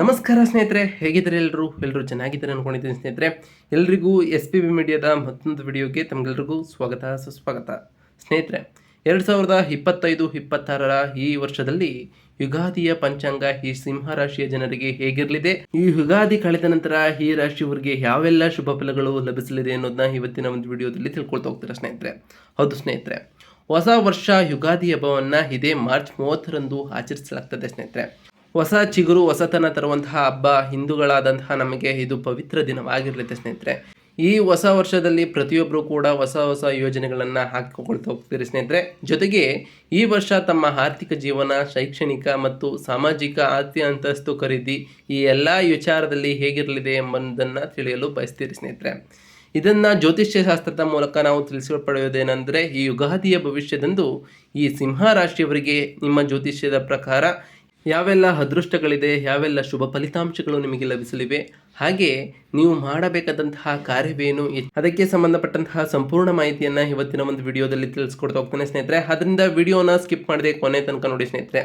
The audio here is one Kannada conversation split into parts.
ನಮಸ್ಕಾರ ಸ್ನೇಹಿತರೆ, ಹೇಗಿದ್ದಾರೆ ಎಲ್ಲರೂ? ಎಲ್ಲರೂ ಚೆನ್ನಾಗಿದ್ದಾರೆ ಅನ್ಕೊಂಡಿದ್ದೀನಿ ಸ್ನೇಹಿತರೆ. ಎಲ್ರಿಗೂ ಎಸ್ ಪಿ ಬಿ ಮೀಡಿಯಾದ ಮತ್ತೊಂದು ವಿಡಿಯೋಗೆ ತಮಗೆಲ್ಲರಿಗೂ ಸ್ವಾಗತ, ಸುಸ್ವಾಗತ. ಸ್ನೇಹಿತರೆ, ಎರಡು ಸಾವಿರದ ಇಪ್ಪತ್ತೈದು, ಇಪ್ಪತ್ತಾರರ ಈ ವರ್ಷದಲ್ಲಿ ಯುಗಾದಿಯ ಪಂಚಾಂಗ ಈ ಸಿಂಹ ರಾಶಿಯ ಜನರಿಗೆ ಹೇಗಿರಲಿದೆ? ಈ ಯುಗಾದಿ ಕಳೆದ ನಂತರ ಈ ರಾಶಿಯವರಿಗೆ ಯಾವೆಲ್ಲ ಶುಭ ಫಲಗಳು ಲಭಿಸಲಿದೆ ಅನ್ನೋದನ್ನ ಇವತ್ತಿನ ಒಂದು ವಿಡಿಯೋದಲ್ಲಿ ತಿಳ್ಕೊಳ್ತಾ ಹೋಗ್ತೀರಾ ಸ್ನೇಹಿತರೆ? ಹೌದು ಸ್ನೇಹಿತರೆ, ಹೊಸ ವರ್ಷ ಯುಗಾದಿ ಹಬ್ಬವನ್ನು ಇದೇ ಮಾರ್ಚ್ ಮೂವತ್ತರಂದು ಆಚರಿಸಲಾಗ್ತದೆ ಸ್ನೇಹಿತರೆ. ಹೊಸ ಚಿಗುರು ಹೊಸತನ ತರುವಂತಹ ಹಬ್ಬ ಹಿಂದೂಗಳಾದಂತಹ ನಮಗೆ ಇದು ಪವಿತ್ರ ದಿನವಾಗಿರಲಿದೆ ಸ್ನೇಹಿತರೆ. ಈ ಹೊಸ ವರ್ಷದಲ್ಲಿ ಪ್ರತಿಯೊಬ್ಬರು ಕೂಡ ಹೊಸ ಹೊಸ ಯೋಜನೆಗಳನ್ನು ಹಾಕಿಕೊಳ್ತಾ ಹೋಗ್ತೀರಿ ಸ್ನೇಹಿತರೆ. ಜೊತೆಗೆ ಈ ವರ್ಷ ತಮ್ಮ ಆರ್ಥಿಕ ಜೀವನ, ಶೈಕ್ಷಣಿಕ ಮತ್ತು ಸಾಮಾಜಿಕ ಆಸ್ತಿ ಅಂತಸ್ತು ಖರೀದಿ ಈ ಎಲ್ಲ ವಿಚಾರದಲ್ಲಿ ಹೇಗಿರಲಿದೆ ಎಂಬುದನ್ನು ತಿಳಿಯಲು ಬಯಸ್ತೀರಿ ಸ್ನೇಹಿತರೆ. ಇದನ್ನು ಜ್ಯೋತಿಷ್ಯ ಶಾಸ್ತ್ರದ ಮೂಲಕ ನಾವು ತಿಳಿಸಿಪಡೆಯುವುದೇನೆಂದರೆ ಈ ಯುಗಾದಿಯ ಭವಿಷ್ಯದಂದು ಈ ಸಿಂಹ ರಾಶಿಯವರಿಗೆ ನಿಮ್ಮ ಜ್ಯೋತಿಷ್ಯದ ಪ್ರಕಾರ ಯಾವೆಲ್ಲ ಅದೃಷ್ಟಗಳಿದೆ, ಯಾವೆಲ್ಲ ಶುಭ ಫಲಿತಾಂಶಗಳು ನಿಮಗೆ ಲಭಿಸಲಿವೆ, ಹಾಗೆ ನೀವು ಮಾಡಬೇಕಾದಂತಹ ಕಾರ್ಯವೇನು ಅದಕ್ಕೆ ಸಂಬಂಧಪಟ್ಟಂತಹ ಸಂಪೂರ್ಣ ಮಾಹಿತಿಯನ್ನ ಇವತ್ತಿನ ಒಂದು ವಿಡಿಯೋದಲ್ಲಿ ತಿಳಿಸ್ಕೊಡ್ತಾ ಹೋಗ್ತೇನೆ ಸ್ನೇಹಿತರೆ. ಅದರಿಂದ ವಿಡಿಯೋನ ಸ್ಕಿಪ್ ಮಾಡದೆ ಕೊನೆ ತನಕ ನೋಡಿ ಸ್ನೇಹಿತರೆ.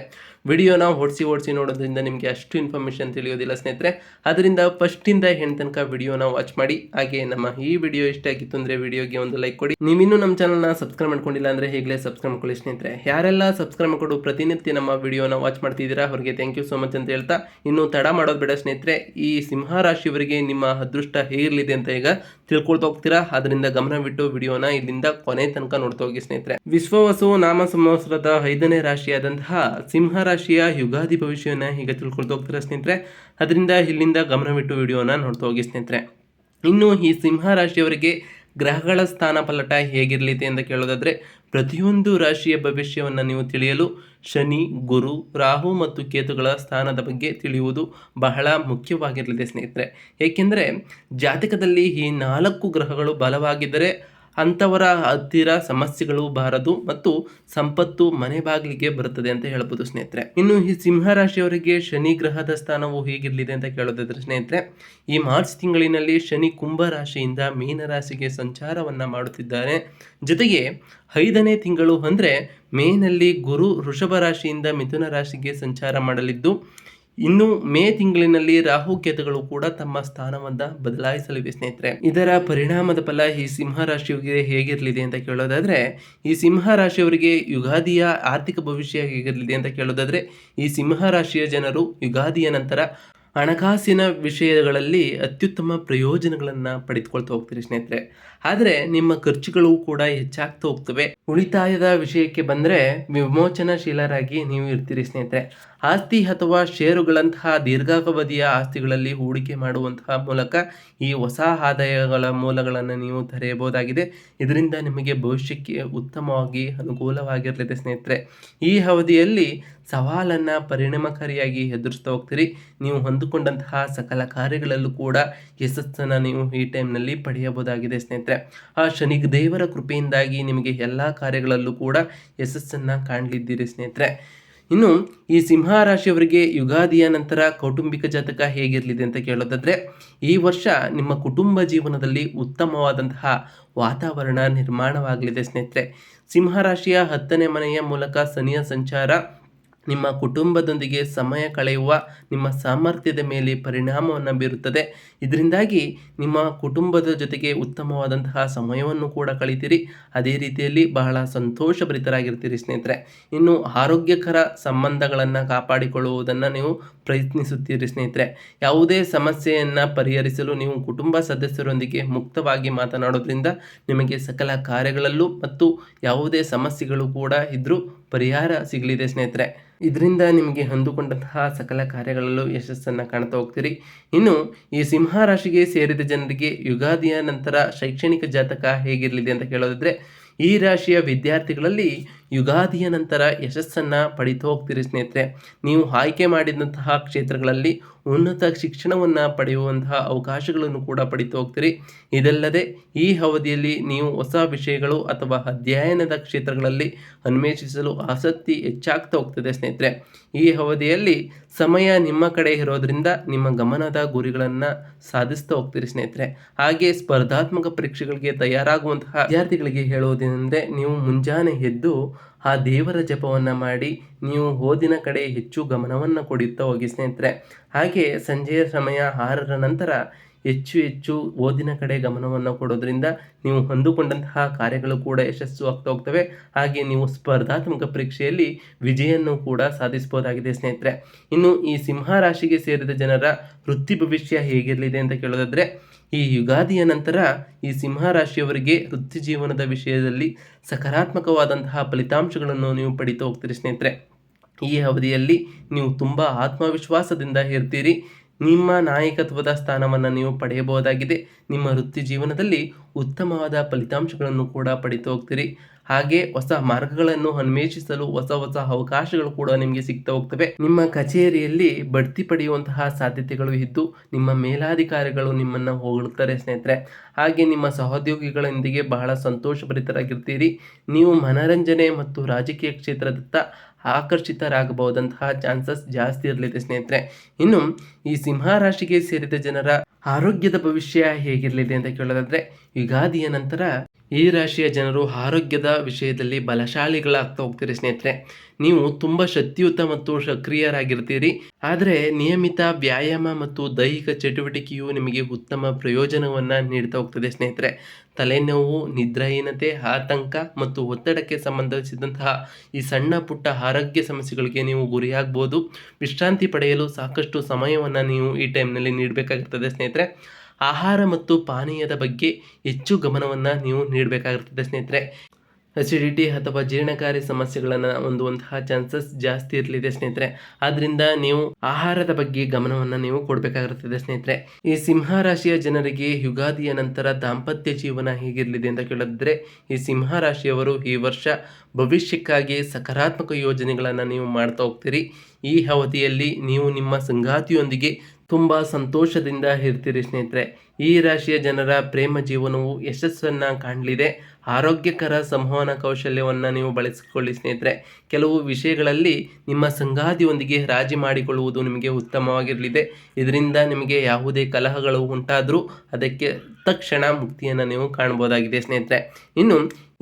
ವಿಡಿಯೋನ ಓಡಿಸಿ ಓಡಿಸಿ ನೋಡೋದ್ರಿಂದ ನಿಮಗೆ ಅಷ್ಟು ಇನ್ಫಾರ್ಮೇಷನ್ ತಿಳಿಯೋದಿಲ್ಲ ಸ್ನೇಹಿತರೆ. ಅದರಿಂದ ಫಸ್ಟಿಂದ ಹೆಣ್ ತನಕ ವಿಡಿಯೋನ ವಾಚ್ ಮಾಡಿ. ಹಾಗೆ ನಮ್ಮ ಈ ವಿಡಿಯೋ ಇಷ್ಟ ಆಗಿತ್ತು ಅಂದರೆ ವಿಡಿಯೋಗೆ ಒಂದು ಲೈಕ್ ಕೊಡಿ. ನೀವಿನ್ನೂ ನಮ್ಮ ಚಾನಲ್ನ ಸಬ್ಸ್ಕ್ರೈಬ್ ಮಾಡ್ಕೊಂಡಿಲ್ಲ ಅಂದರೆ ಈಗಲೇ ಸಬ್ಸ್ಕ್ರೈಬ್ ಮಾಡ್ಕೊಳ್ಳಿ ಸ್ನೇಹಿತರೆ. ಯಾರೆಲ್ಲ ಸಬ್ಸ್ಕ್ರೈಬ್ ಮಾಡ್ಕೊಂಡು ಪ್ರತಿನಿತ್ಯ ನಮ್ಮ ವಿಡಿಯೋನ ವಾಚ್ ಮಾಡ್ತಿದ್ದೀರಾ ಅವರಿಗೆ ಥ್ಯಾಂಕ್ ಯು ಸೋ ಮಚ್ ಅಂತ ಹೇಳ್ತಾ ಇನ್ನು ತಡ ಮಾಡೋದು ಬೇಡ ಸ್ನೇಹಿತರೆ. ಈ ಸಿಂಹ ರಾಶಿಯವರಿಗೆ ನಿಮ್ಮ ಅದೃಷ್ಟ ಹೇಗಿರಲಿದೆ ಅಂತ ಈಗ ತಿಳ್ಕೊಳ್ತಾ ಹೋಗ್ತೀರಾ? ಅದರಿಂದ ಗಮನವಿಟ್ಟು ವಿಡಿಯೋನ ಇಲ್ಲಿಂದ ಕೊನೆ ತನಕ ನೋಡ್ತಾ ಹೋಗಿ ಸ್ನೇಹಿತರೆ. ವಿಶ್ವವಸು ನಾಮ ಸಂವತ್ಸರದ ಐದನೇ ರಾಶಿಯಾದಂತಹ ಸಿಂಹ ರಾಶಿಯ ಯುಗಾದಿ ಭವಿಷ್ಯವನ್ನು ಹೀಗೆ ತಿಳ್ಕೊಳ್ತಾ ಹೋಗ್ತಾರೆ ಸ್ನೇಹಿತರೆ? ಅದರಿಂದ ಇಲ್ಲಿಂದ ಗಮನವಿಟ್ಟು ವಿಡಿಯೋನ ನೋಡ್ತಾ ಹೋಗಿ ಸ್ನೇಹಿತರೆ. ಇನ್ನು ಈ ಸಿಂಹ ರಾಶಿಯವರಿಗೆ ಗ್ರಹಗಳ ಸ್ಥಾನ ಪಲ್ಲಟ ಹೇಗಿರಲಿದೆ ಅಂತ ಕೇಳೋದಾದ್ರೆ, ಪ್ರತಿಯೊಂದು ರಾಶಿಯ ಭವಿಷ್ಯವನ್ನು ನೀವು ತಿಳಿಯಲು ಶನಿ, ಗುರು, ರಾಹು ಮತ್ತು ಕೇತುಗಳ ಸ್ಥಾನದ ಬಗ್ಗೆ ತಿಳಿಯುವುದು ಬಹಳ ಮುಖ್ಯವಾಗಿರಲಿದೆ ಸ್ನೇಹಿತರೆ. ಏಕೆಂದರೆ ಜಾತಕದಲ್ಲಿ ಈ ನಾಲ್ಕು ಗ್ರಹಗಳು ಬಲವಾಗಿದ್ದರೆ ಅಂಥವರ ಹತ್ತಿರ ಸಮಸ್ಯೆಗಳು ಬಾರದು ಮತ್ತು ಸಂಪತ್ತು ಮನೆ ಬಾಗಿಲಿಗೆ ಬರುತ್ತದೆ ಅಂತ ಹೇಳ್ಬೋದು ಸ್ನೇಹಿತರೆ. ಇನ್ನು ಈ ಸಿಂಹ ರಾಶಿಯವರಿಗೆ ಶನಿ ಗ್ರಹದ ಸ್ಥಾನವು ಹೇಗಿರಲಿದೆ ಅಂತ ಕೇಳೋದಾದ್ರೆ ಸ್ನೇಹಿತರೆ, ಈ ಮಾರ್ಚ್ ತಿಂಗಳಿನಲ್ಲಿ ಶನಿ ಕುಂಭ ರಾಶಿಯಿಂದ ಮೀನ ರಾಶಿಗೆ ಸಂಚಾರವನ್ನ ಮಾಡುತ್ತಿದ್ದಾರೆ. ಜೊತೆಗೆ ಐದನೇ ತಿಂಗಳು ಅಂದರೆ ಮೇನಲ್ಲಿ ಗುರು ವೃಷಭ ರಾಶಿಯಿಂದ ಮಿಥುನ ರಾಶಿಗೆ ಸಂಚಾರ ಮಾಡಲಿದ್ದು ಇನ್ನು ಮೇ ತಿಂಗಳಿನಲ್ಲಿ ರಾಹು ಕೇತುಗಳು ಕೂಡ ತಮ್ಮ ಸ್ಥಾನವನ್ನ ಬದಲಾಯಿಸಲಿವೆ ಸ್ನೇಹಿತರೆ. ಇದರ ಪರಿಣಾಮದ ಫಲ ಈ ಸಿಂಹ ರಾಶಿಯವರಿಗೆ ಹೇಗಿರಲಿದೆ ಅಂತ ಕೇಳೋದಾದ್ರೆ, ಈ ಸಿಂಹ ರಾಶಿಯವರಿಗೆ ಯುಗಾದಿಯ ಆರ್ಥಿಕ ಭವಿಷ್ಯ ಹೇಗಿರಲಿದೆ ಅಂತ ಕೇಳೋದಾದ್ರೆ, ಈ ಸಿಂಹ ರಾಶಿಯ ಜನರು ಯುಗಾದಿಯ ನಂತರ ಹಣಕಾಸಿನ ವಿಷಯಗಳಲ್ಲಿ ಅತ್ಯುತ್ತಮ ಪ್ರಯೋಜನಗಳನ್ನು ಪಡೆದುಕೊಳ್ತಾ ಹೋಗ್ತೀರಿ ಸ್ನೇಹಿತರೆ. ಆದರೆ ನಿಮ್ಮ ಖರ್ಚುಗಳು ಕೂಡ ಹೆಚ್ಚಾಗ್ತಾ ಹೋಗ್ತವೆ. ಉಳಿತಾಯದ ವಿಷಯಕ್ಕೆ ಬಂದರೆ ವಿಮೋಚನಾಶೀಲರಾಗಿ ನೀವು ಇರ್ತೀರಿ ಸ್ನೇಹಿತರೆ. ಆಸ್ತಿ ಅಥವಾ ಷೇರುಗಳಂತಹ ದೀರ್ಘಾವಧಿಯ ಆಸ್ತಿಗಳಲ್ಲಿ ಹೂಡಿಕೆ ಮಾಡುವಂತಹ ಮೂಲಕ ಈ ಹೊಸ ಆದಾಯಗಳ ಮೂಲಗಳನ್ನು ನೀವು ತೆರೆಯಬಹುದಾಗಿದೆ. ಇದರಿಂದ ನಿಮಗೆ ಭವಿಷ್ಯಕ್ಕೆ ಉತ್ತಮವಾಗಿ ಅನುಕೂಲವಾಗಿರಲಿದೆ ಸ್ನೇಹಿತರೆ. ಈ ಅವಧಿಯಲ್ಲಿ ಸವಾಲನ್ನು ಪರಿಣಾಮಕಾರಿಯಾಗಿ ಎದುರಿಸ್ತಾ ಹೋಗ್ತೀರಿ. ನೀವು ಹೊಂದಿಕೊಂಡಂತಹ ಸಕಲ ಕಾರ್ಯಗಳಲ್ಲೂ ಕೂಡ ಯಶಸ್ಸನ್ನು ನೀವು ಈ ಟೈಮ್ನಲ್ಲಿ ಪಡೆಯಬಹುದಾಗಿದೆ ಸ್ನೇಹಿತರೆ. ಆ ಶನಿ ದೇವರ ಕೃಪೆಯಿಂದಾಗಿ ನಿಮಗೆ ಎಲ್ಲ ಕಾರ್ಯಗಳಲ್ಲೂ ಕೂಡ ಯಶಸ್ಸನ್ನು ಕಾಣಲಿದ್ದೀರಿ ಸ್ನೇಹಿತರೆ. ಇನ್ನು ಈ ಸಿಂಹ ರಾಶಿಯವರಿಗೆ ಯುಗಾದಿಯ ನಂತರ ಕೌಟುಂಬಿಕ ಜಾತಕ ಹೇಗಿರಲಿದೆ ಅಂತ ಕೇಳೋದಾದರೆ, ಈ ವರ್ಷ ನಿಮ್ಮ ಕುಟುಂಬ ಜೀವನದಲ್ಲಿ ಉತ್ತಮವಾದಂತಹ ವಾತಾವರಣ ನಿರ್ಮಾಣವಾಗಲಿದೆ ಸ್ನೇಹಿತರೆ. ಸಿಂಹ ರಾಶಿಯ ಹತ್ತನೇ ಮನೆಯ ಮೂಲಕ ಶನಿಯ ಸಂಚಾರ ನಿಮ್ಮ ಕುಟುಂಬದೊಂದಿಗೆ ಸಮಯ ಕಳೆಯುವ ನಿಮ್ಮ ಸಾಮರ್ಥ್ಯದ ಮೇಲೆ ಪರಿಣಾಮವನ್ನು ಬೀರುತ್ತದೆ. ಇದರಿಂದಾಗಿ ನಿಮ್ಮ ಕುಟುಂಬದ ಜೊತೆಗೆ ಉತ್ತಮವಾದಂತಹ ಸಮಯವನ್ನು ಕೂಡ ಕಳಿತೀರಿ. ಅದೇ ರೀತಿಯಲ್ಲಿ ಬಹಳ ಸಂತೋಷಭರಿತರಾಗಿರ್ತೀರಿ ಸ್ನೇಹಿತರೆ. ಇನ್ನು ಆರೋಗ್ಯಕರ ಸಂಬಂಧಗಳನ್ನು ಕಾಪಾಡಿಕೊಳ್ಳುವುದನ್ನು ನೀವು ಪ್ರಯತ್ನಿಸುತ್ತೀರಿ ಸ್ನೇಹಿತರೆ. ಯಾವುದೇ ಸಮಸ್ಯೆಯನ್ನು ಪರಿಹರಿಸಲು ನೀವು ಕುಟುಂಬ ಸದಸ್ಯರೊಂದಿಗೆ ಮುಕ್ತವಾಗಿ ಮಾತನಾಡೋದ್ರಿಂದ ನಿಮಗೆ ಸಕಲ ಕಾರ್ಯಗಳಲ್ಲೂ ಮತ್ತು ಯಾವುದೇ ಸಮಸ್ಯೆಗಳು ಕೂಡ ಇದ್ರೂ ಪರಿಹಾರ ಸಿಗಲಿದೆ, ಸ್ನೇಹಿತರೆ. ಇದರಿಂದ ನಿಮಗೆ ಹೊಂದಿಕೊಂಡಂತಹ ಸಕಲ ಕಾರ್ಯಗಳಲ್ಲೂ ಯಶಸ್ಸನ್ನು ಕಾಣ್ತಾ ಹೋಗ್ತೀರಿ. ಇನ್ನು, ಈ ಸಿಂಹ ರಾಶಿಗೆ ಸೇರಿದ ಜನರಿಗೆ ಯುಗಾದಿಯ ನಂತರ ಶೈಕ್ಷಣಿಕ ಜಾತಕ ಹೇಗಿರಲಿದೆ ಅಂತ ಕೇಳೋದಿದ್ರೆ, ಈ ರಾಶಿಯ ವಿದ್ಯಾರ್ಥಿಗಳಲ್ಲಿ ಯುಗಾದಿಯ ನಂತರ ಯಶಸ್ಸನ್ನು ಪಡಿತು ಹೋಗ್ತೀರಿ ಸ್ನೇಹಿತರೆ. ನೀವು ಆಯ್ಕೆ ಮಾಡಿದಂತಹ ಕ್ಷೇತ್ರಗಳಲ್ಲಿ ಉನ್ನತ ಶಿಕ್ಷಣವನ್ನು ಪಡೆಯುವಂತಹ ಅವಕಾಶಗಳನ್ನು ಕೂಡ ಪಡಿತು ಹೋಗ್ತೀರಿ. ಇದಲ್ಲದೆ ಈ ಅವಧಿಯಲ್ಲಿ ನೀವು ಹೊಸ ವಿಷಯಗಳು ಅಥವಾ ಅಧ್ಯಯನದ ಕ್ಷೇತ್ರಗಳಲ್ಲಿ ಅನ್ವೇಷಿಸಲು ಆಸಕ್ತಿ ಹೆಚ್ಚಾಗ್ತಾ ಹೋಗ್ತದೆ ಸ್ನೇಹಿತರೆ. ಈ ಅವಧಿಯಲ್ಲಿ ಸಮಯ ನಿಮ್ಮ ಕಡೆ ಇರೋದ್ರಿಂದ ನಿಮ್ಮ ಗಮನದ ಗುರಿಗಳನ್ನು ಸಾಧಿಸ್ತಾ ಹೋಗ್ತೀರಿ ಸ್ನೇಹಿತರೆ. ಹಾಗೆ ಸ್ಪರ್ಧಾತ್ಮಕ ಪರೀಕ್ಷೆಗಳಿಗೆ ತಯಾರಾಗುವಂತಹ ವಿದ್ಯಾರ್ಥಿಗಳಿಗೆ ಹೇಳುವುದೇನೆಂದರೆ, ನೀವು ಮುಂಜಾನೆ ಎದ್ದು ಆ ದೇವರ ಜಪವನ್ನು ಮಾಡಿ ನೀವು ಓದಿನ ಕಡೆ ಹೆಚ್ಚು ಗಮನವನ್ನು ಕೊಡುತ್ತಾ ಹೋಗಿ ಸ್ನೇಹಿತರೆ. ಹಾಗೆ ಸಂಜೆಯ ಸಮಯ ಆರರ ನಂತರ ಹೆಚ್ಚು ಹೆಚ್ಚು ಓದಿನ ಕಡೆ ಗಮನವನ್ನು ಕೊಡೋದ್ರಿಂದ ನೀವು ಹೊಂದಿಕೊಂಡಂತಹ ಕಾರ್ಯಗಳು ಕೂಡ ಯಶಸ್ಸು ಆಗ್ತಾ ಹೋಗ್ತವೆ. ಹಾಗೆ ನೀವು ಸ್ಪರ್ಧಾತ್ಮಕ ಪರೀಕ್ಷೆಯಲ್ಲಿ ವಿಜಯನ್ನು ಕೂಡ ಸಾಧಿಸಬಹುದಾಗಿದೆ ಸ್ನೇಹಿತರೆ. ಇನ್ನು ಈ ಸಿಂಹ ರಾಶಿಗೆ ಸೇರಿದ ಜನರ ವೃತ್ತಿ ಭವಿಷ್ಯ ಹೇಗಿರಲಿದೆ ಅಂತ ಕೇಳೋದಾದರೆ, ಈ ಯುಗಾದಿಯ ನಂತರ ಈ ಸಿಂಹ ರಾಶಿಯವರಿಗೆ ವೃತ್ತಿ ಜೀವನದ ವಿಷಯದಲ್ಲಿ ಸಕಾರಾತ್ಮಕವಾದಂತಹ ಫಲಿತಾಂಶಗಳನ್ನು ನೀವು ಪಡಿತಾ ಹೋಗ್ತೀರಿ ಸ್ನೇಹಿತರೆ. ಈ ಅವಧಿಯಲ್ಲಿ ನೀವು ತುಂಬ ಆತ್ಮವಿಶ್ವಾಸದಿಂದ ಇರ್ತೀರಿ. ನಿಮ್ಮ ನಾಯಕತ್ವದ ಸ್ಥಾನವನ್ನು ನೀವು ಪಡೆಯಬಹುದಾಗಿದೆ. ನಿಮ್ಮ ವೃತ್ತಿ ಜೀವನದಲ್ಲಿ ಉತ್ತಮವಾದ ಫಲಿತಾಂಶಗಳನ್ನು ಕೂಡ ಪಡಿತು ಹೋಗ್ತೀರಿ. ಹಾಗೆ ಹೊಸ ಮಾರ್ಗಗಳನ್ನು ಅನ್ವೇಷಿಸಲು ಹೊಸ ಹೊಸ ಅವಕಾಶಗಳು ಕೂಡ ನಿಮಗೆ ಸಿಗ್ತಾ ಹೋಗ್ತವೆ. ನಿಮ್ಮ ಕಚೇರಿಯಲ್ಲಿ ಬಡ್ತಿ ಪಡೆಯುವಂತಹ ಸಾಧ್ಯತೆಗಳು ಇದ್ದು, ನಿಮ್ಮ ಮೇಲಾಧಿಕಾರಿಗಳು ನಿಮ್ಮನ್ನು ಹೊಗಳುತ್ತಾರೆ ಸ್ನೇಹಿತರೆ. ಹಾಗೆ ನಿಮ್ಮ ಸಹೋದ್ಯೋಗಿಗಳೊಂದಿಗೆ ಬಹಳ ಸಂತೋಷಭರಿತರಾಗಿರ್ತೀರಿ. ನೀವು ಮನರಂಜನೆ ಮತ್ತು ರಾಜಕೀಯ ಕ್ಷೇತ್ರದತ್ತ ಆಕರ್ಷಿತರಾಗಬಹುದಂತಹ ಚಾನ್ಸಸ್ ಜಾಸ್ತಿ ಇರಲಿದೆ ಸ್ನೇಹಿತರೆ. ಇನ್ನು ಈ ಸಿಂಹ ರಾಶಿಗೆ ಸೇರಿದ ಜನರ ಆರೋಗ್ಯದ ಭವಿಷ್ಯ ಹೇಗಿರಲಿದೆ ಅಂತ ಕೇಳೋದಾದ್ರೆ, ಯುಗಾದಿಯ ನಂತರ ಈ ರಾಶಿಯ ಜನರು ಆರೋಗ್ಯದ ವಿಷಯದಲ್ಲಿ ಬಲಶಾಲಿಗಳಾಗ್ತಾ ಹೋಗ್ತೀರಿ ಸ್ನೇಹಿತರೆ. ನೀವು ತುಂಬ ಶಕ್ತಿಯುತ ಮತ್ತು ಸಕ್ರಿಯರಾಗಿರ್ತೀರಿ. ಆದರೆ ನಿಯಮಿತ ವ್ಯಾಯಾಮ ಮತ್ತು ದೈಹಿಕ ಚಟುವಟಿಕೆಯು ನಿಮಗೆ ಉತ್ತಮ ಪ್ರಯೋಜನವನ್ನು ನೀಡ್ತಾ ಹೋಗ್ತದೆ ಸ್ನೇಹಿತರೆ. ತಲೆನೋವು, ನಿದ್ರಾಹೀನತೆ, ಆತಂಕ ಮತ್ತು ಒತ್ತಡಕ್ಕೆ ಸಂಬಂಧಿಸಿದಂತಹ ಈ ಸಣ್ಣ ಪುಟ್ಟ ಆರೋಗ್ಯ ಸಮಸ್ಯೆಗಳಿಗೆ ನೀವು ಗುರಿಯಾಗ್ಬೋದು. ವಿಶ್ರಾಂತಿ ಪಡೆಯಲು ಸಾಕಷ್ಟು ಸಮಯವನ್ನು ನೀವು ಈ ಟೈಮ್ನಲ್ಲಿ ನೀಡಬೇಕಾಗಿರ್ತದೆ ಸ್ನೇಹಿತರೆ. ಆಹಾರ ಮತ್ತು ಪಾನೀಯದ ಬಗ್ಗೆ ಹೆಚ್ಚು ಗಮನವನ್ನು ನೀವು ನೀಡಬೇಕಾಗಿರ್ತದೆ ಸ್ನೇಹಿತರೆ. ಅಸಿಡಿಟಿ ಅಥವಾ ಜೀರ್ಣಕಾರಿ ಸಮಸ್ಯೆಗಳನ್ನು ಹೊಂದುವಂತಹ ಚಾನ್ಸಸ್ ಜಾಸ್ತಿ ಇರಲಿದೆ ಸ್ನೇಹಿತರೆ. ಆದ್ದರಿಂದ ನೀವು ಆಹಾರದ ಬಗ್ಗೆ ಗಮನವನ್ನು ನೀವು ಕೊಡಬೇಕಾಗಿರ್ತದೆ ಸ್ನೇಹಿತರೆ. ಈ ಸಿಂಹ ರಾಶಿಯ ಜನರಿಗೆ ಯುಗಾದಿಯ ನಂತರ ದಾಂಪತ್ಯ ಜೀವನ ಹೇಗಿರಲಿದೆ ಅಂತ ಕೇಳಿದ್ರೆ ಈ ಸಿಂಹ ರಾಶಿಯವರು ಈ ವರ್ಷ ಭವಿಷ್ಯಕ್ಕಾಗಿ ಸಕಾರಾತ್ಮಕ ಯೋಜನೆಗಳನ್ನು ನೀವು ಮಾಡ್ತಾ ಹೋಗ್ತೀರಿ. ಈ ಅವಧಿಯಲ್ಲಿ ನೀವು ನಿಮ್ಮ ಸಂಗಾತಿಯೊಂದಿಗೆ ತುಂಬ ಸಂತೋಷದಿಂದ ಇರ್ತೀರಿ ಸ್ನೇಹಿತರೆ. ಈ ರಾಶಿಯ ಜನರ ಪ್ರೇಮ ಜೀವನವು ಯಶಸ್ಸನ್ನು ಕಾಣಲಿದೆ. ಆರೋಗ್ಯಕರ ಸಂವಹನ ಕೌಶಲ್ಯವನ್ನು ನೀವು ಬಳಸಿಕೊಳ್ಳಿ ಸ್ನೇಹಿತರೆ. ಕೆಲವು ವಿಷಯಗಳಲ್ಲಿ ನಿಮ್ಮ ಸಂಗಾತಿಯೊಂದಿಗೆ ರಾಜಿ ಮಾಡಿಕೊಳ್ಳುವುದು ನಿಮಗೆ ಉತ್ತಮವಾಗಿರಲಿದೆ. ಇದರಿಂದ ನಿಮಗೆ ಯಾವುದೇ ಕಲಹಗಳು ಉಂಟಾದರೂ ಅದಕ್ಕೆ ತಕ್ಷಣ ಮುಕ್ತಿಯನ್ನು ನೀವು ಕಾಣ್ಬೋದಾಗಿದೆ ಸ್ನೇಹಿತರೆ. ಇನ್ನು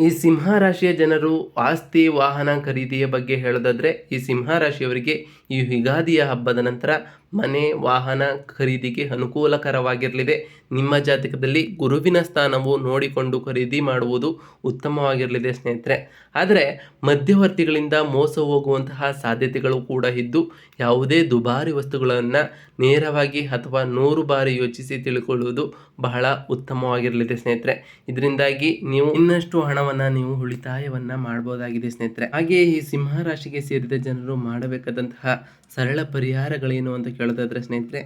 ಈ ಸಿಂಹ ರಾಶಿಯ ಜನರು ಆಸ್ತಿ, ವಾಹನ ಖರೀದಿಯ ಬಗ್ಗೆ ಹೇಳೋದಾದರೆ ಈ ಸಿಂಹ ರಾಶಿಯವರಿಗೆ ಈ ಯುಗಾದಿಯ ಹಬ್ಬದ ನಂತರ ಮನೆ, ವಾಹನ ಖರೀದಿಗೆ ಅನುಕೂಲಕರವಾಗಿರಲಿದೆ. ನಿಮ್ಮ ಜಾತಕದಲ್ಲಿ ಗುರುವಿನ ಸ್ಥಾನವು ನೋಡಿಕೊಂಡು ಖರೀದಿ ಮಾಡುವುದು ಉತ್ತಮವಾಗಿರಲಿದೆ ಸ್ನೇಹಿತರೆ. ಆದರೆ ಮಧ್ಯವರ್ತಿಗಳಿಂದ ಮೋಸ ಹೋಗುವಂತಹ ಸಾಧ್ಯತೆಗಳು ಕೂಡ ಇದ್ದು, ಯಾವುದೇ ದುಬಾರಿ ವಸ್ತುಗಳನ್ನು ನೇರವಾಗಿ ಅಥವಾ ನೂರು ಬಾರಿ ಯೋಚಿಸಿ ತಿಳ್ಕೊಳ್ಳುವುದು ಬಹಳ ಉತ್ತಮವಾಗಿರಲಿದೆ ಸ್ನೇಹಿತರೆ. ಇದರಿಂದಾಗಿ ನೀವು ಇನ್ನಷ್ಟು ಹಣವನ್ನು, ನೀವು ಉಳಿತಾಯವನ್ನು ಮಾಡಬಹುದಾಗಿದೆ ಸ್ನೇಹಿತರೆ. ಹಾಗೆಯೇ ಈ ಸಿಂಹ ರಾಶಿಗೆ ಸೇರಿದ ಜನರು ಮಾಡಬೇಕಾದಂತಹ ಸರಳ ಪರಿಹಾರಗಳೇನು ಅಂತ ಕೇಳೋದಾದ್ರೆ ಸ್ನೇಹಿತರೆ.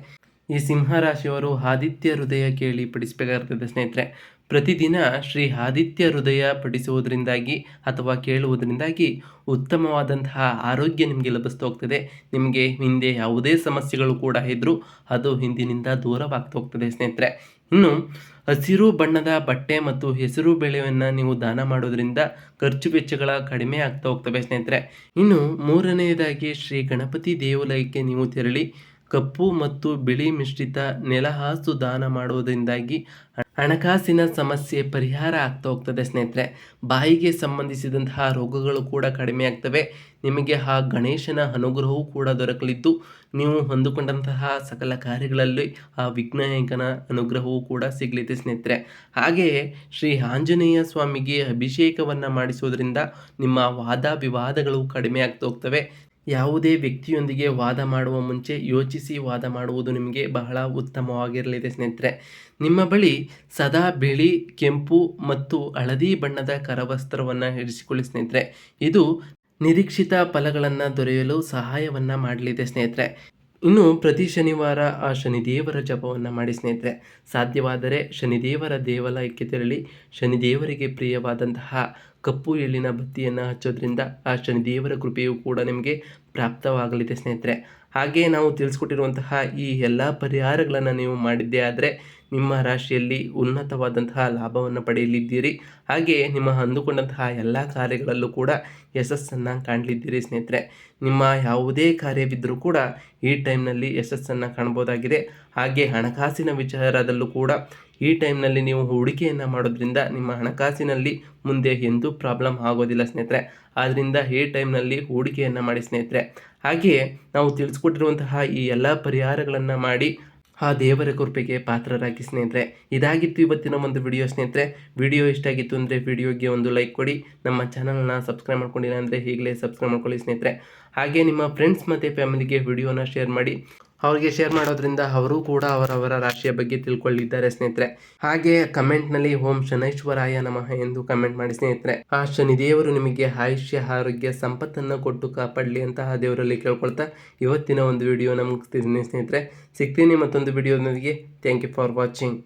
ಈ ಸಿಂಹ ರಾಶಿಯವರು ಆದಿತ್ಯ ಹೃದಯ ಕೇಳಿ ಪಡಿಸಬೇಕಾಗ್ತದೆ ಸ್ನೇಹಿತರೆ. ಪ್ರತಿದಿನ ಶ್ರೀ ಆದಿತ್ಯ ಹೃದಯ ಪಡಿಸುವುದರಿಂದಾಗಿ ಅಥವಾ ಕೇಳುವುದರಿಂದಾಗಿ ಉತ್ತಮವಾದಂತಹ ಆರೋಗ್ಯ ನಿಮಗೆ ಲಭಿಸ್ತಾ ಹೋಗ್ತದೆ. ನಿಮಗೆ ಹಿಂದೆ ಯಾವುದೇ ಸಮಸ್ಯೆಗಳು ಕೂಡ ಇದ್ದರೂ ಅದು ಹಿಂದಿನಿಂದ ದೂರವಾಗ್ತಾ ಹೋಗ್ತದೆ ಸ್ನೇಹಿತರೆ. ಇನ್ನು ಹಸಿರು ಬಣ್ಣದ ಬಟ್ಟೆ ಮತ್ತು ಹೆಸರು ಬೆಳೆಯನ್ನು ನೀವು ದಾನ ಮಾಡೋದ್ರಿಂದ ಖರ್ಚು ವೆಚ್ಚಗಳ ಕಡಿಮೆ ಆಗ್ತಾ ಹೋಗ್ತವೆ ಸ್ನೇಹಿತರೆ. ಇನ್ನು ಮೂರನೆಯದಾಗಿ ಶ್ರೀ ಗಣಪತಿ ದೇವಾಲಯಕ್ಕೆ ನೀವು ತೆರಳಿ ಕಪ್ಪು ಮತ್ತು ಬಿಳಿ ಮಿಶ್ರಿತ ನೆಲಹಾಸು ದಾನ ಮಾಡುವುದರಿಂದಾಗಿ ಹಣಕಾಸಿನ ಸಮಸ್ಯೆ ಪರಿಹಾರ ಆಗ್ತಾ ಹೋಗ್ತದೆ ಸ್ನೇಹಿತರೆ. ಬಾಯಿಗೆ ಸಂಬಂಧಿಸಿದಂತಹ ರೋಗಗಳು ಕೂಡ ಕಡಿಮೆ ಆಗ್ತವೆ. ನಿಮಗೆ ಆ ಗಣೇಶನ ಅನುಗ್ರಹವೂ ಕೂಡ ದೊರಕಲಿದ್ದು, ನೀವು ಹೊಂದಿಕೊಂಡಂತಹ ಸಕಲ ಕಾರ್ಯಗಳಲ್ಲಿ ಆ ವಿಘ್ನಾಯಕನ ಅನುಗ್ರಹವೂ ಕೂಡ ಸಿಗಲಿದೆ ಸ್ನೇಹಿತರೆ. ಹಾಗೆಯೇ ಶ್ರೀ ಆಂಜನೇಯ ಸ್ವಾಮಿಗೆ ಅಭಿಷೇಕವನ್ನು ಮಾಡಿಸುವುದರಿಂದ ನಿಮ್ಮ ವಾದ ವಿವಾದಗಳು ಕಡಿಮೆ ಆಗ್ತಾ ಹೋಗ್ತವೆ. ಯಾವುದೇ ವ್ಯಕ್ತಿಯೊಂದಿಗೆ ವಾದ ಮಾಡುವ ಮುಂಚೆ ಯೋಚಿಸಿ ವಾದ ಮಾಡುವುದು ನಿಮಗೆ ಬಹಳ ಉತ್ತಮವಾಗಿರಲಿದೆ ಸ್ನೇಹಿತರೆ. ನಿಮ್ಮ ಬಳಿ ಸದಾ ಬಿಳಿ, ಕೆಂಪು ಮತ್ತು ಹಳದಿ ಬಣ್ಣದ ಕರವಸ್ತ್ರವನ್ನು ಹಿಡಿಸಿಕೊಳ್ಳಿ ಸ್ನೇಹಿತರೆ. ಇದು ನಿರೀಕ್ಷಿತ ಫಲಗಳನ್ನು ದೊರೆಯಲು ಸಹಾಯವನ್ನು ಮಾಡಲಿದೆ ಸ್ನೇಹಿತರೆ. ಇನ್ನು ಪ್ರತಿ ಶನಿವಾರ ಆ ಶನಿದೇವರ ಜಪವನ್ನು ಮಾಡಿ ಸ್ನೇಹಿತರೆ. ಸಾಧ್ಯವಾದರೆ ಶನಿದೇವರ ದೇವಾಲಯಕ್ಕೆ ತೆರಳಿ ಶನಿದೇವರಿಗೆ ಪ್ರಿಯವಾದಂತಹ ಕಪ್ಪು ಎಳ್ಳಿನ ಬತ್ತಿಯನ್ನು ಹಚ್ಚೋದ್ರಿಂದ ಆ ಶನಿ ದೇವರ ಕೃಪೆಯು ಕೂಡ ನಿಮಗೆ ಪ್ರಾಪ್ತವಾಗಲಿದೆ ಸ್ನೇಹಿತರೆ. ಹಾಗೆ ನಾವು ತಿಳಿಸ್ಕೊಟ್ಟಿರುವಂತಹ ಈ ಎಲ್ಲ ಪರಿಹಾರಗಳನ್ನು ನೀವು ಮಾಡಿದ್ದೇ ಆದರೆ ನಿಮ್ಮ ರಾಶಿಯಲ್ಲಿ ಉನ್ನತವಾದಂತಹ ಲಾಭವನ್ನು ಪಡೆಯಲಿದ್ದೀರಿ. ಹಾಗೆಯೇ ನಿಮ್ಮ ಅಂದುಕೊಂಡಂತಹ ಎಲ್ಲ ಕಾರ್ಯಗಳಲ್ಲೂ ಕೂಡ ಯಶಸ್ಸನ್ನು ಕಾಣಲಿದ್ದೀರಿ ಸ್ನೇಹಿತರೆ. ನಿಮ್ಮ ಯಾವುದೇ ಕಾರ್ಯವಿದ್ದರೂ ಕೂಡ ಈ ಟೈಮ್ನಲ್ಲಿ ಯಶಸ್ಸನ್ನು ಕಾಣ್ಬೋದಾಗಿದೆ. ಹಾಗೆ ಹಣಕಾಸಿನ ವಿಚಾರದಲ್ಲೂ ಕೂಡ ಈ ಟೈಮ್ನಲ್ಲಿ ನೀವು ಹೂಡಿಕೆಯನ್ನು ಮಾಡೋದ್ರಿಂದ ನಿಮ್ಮ ಹಣಕಾಸಿನಲ್ಲಿ ಮುಂದೆ ಎಂದೂ ಪ್ರಾಬ್ಲಮ್ ಆಗೋದಿಲ್ಲ ಸ್ನೇಹಿತರೆ. ಆದ್ದರಿಂದ ಈ ಟೈಮ್ನಲ್ಲಿ ಹೂಡಿಕೆಯನ್ನು ಮಾಡಿ ಸ್ನೇಹಿತರೆ. ಹಾಗೆಯೇ ನಾವು ತಿಳಿಸ್ಕೊಟ್ಟಿರುವಂತಹ ಈ ಎಲ್ಲ ಪರಿಹಾರಗಳನ್ನು ಮಾಡಿ ಆ ದೇವರ ಕೃಪೆಗೆ ಪಾತ್ರರಾಗಿ ಸ್ನೇಹಿತರೆ. ಇದಾಗಿತ್ತು ಇವತ್ತಿನ ಒಂದು ವಿಡಿಯೋ ಸ್ನೇಹಿತರೆ. ವಿಡಿಯೋ ಇಷ್ಟ ಆಗಿತ್ತು ಅಂದರೆ ವಿಡಿಯೋಗೆ ಒಂದು ಲೈಕ್ ಕೊಡಿ. ನಮ್ಮ ಚಾನಲ್ನ ಸಬ್ಸ್ಕ್ರೈಬ್ ಮಾಡ್ಕೊಂಡಿಲ್ಲ ಅಂದರೆ ಈಗಲೇ ಸಬ್ಸ್ಕ್ರೈಬ್ ಮಾಡ್ಕೊಳ್ಳಿ ಸ್ನೇಹಿತರೆ. ಹಾಗೆ ನಿಮ್ಮ ಫ್ರೆಂಡ್ಸ್ ಮತ್ತು ಫ್ಯಾಮಿಲಿಗೆ ವಿಡಿಯೋನ ಶೇರ್ ಮಾಡಿ. ಅವರಿಗೆ ಶೇರ್ ಮಾಡೋದ್ರಿಂದ ಅವರು ಕೂಡ ಅವರವರ ರಾಶಿಯ ಬಗ್ಗೆ ತಿಳ್ಕೊಳ್ಳಿದ್ದಾರೆ ಸ್ನೇಹಿತರೆ. ಹಾಗೆ ಕಮೆಂಟ್ನಲ್ಲಿ ಓಂ ಶನೈಶ್ವರಾಯ ನಮಃ ಎಂದು ಕಮೆಂಟ್ ಮಾಡಿ ಸ್ನೇಹಿತರೆ. ಆ ಶನಿದೇವರು ನಿಮಗೆ ಆಯುಷ್ಯ, ಆರೋಗ್ಯ, ಸಂಪತ್ತನ್ನು ಕೊಟ್ಟು ಕಾಪಾಡಲಿ ಅಂತಹ ದೇವರಲ್ಲಿ ಕೇಳ್ಕೊಳ್ತಾ ಇವತ್ತಿನ ಒಂದು ವಿಡಿಯೋ ನಮಗೆ ಸ್ನೇಹಿತರೆ. ಸಿಗ್ತೀನಿ ಮತ್ತೊಂದು ವಿಡಿಯೋದೊಂದಿಗೆ ಥ್ಯಾಂಕ್ ಯು ಫಾರ್ ವಾಚಿಂಗ್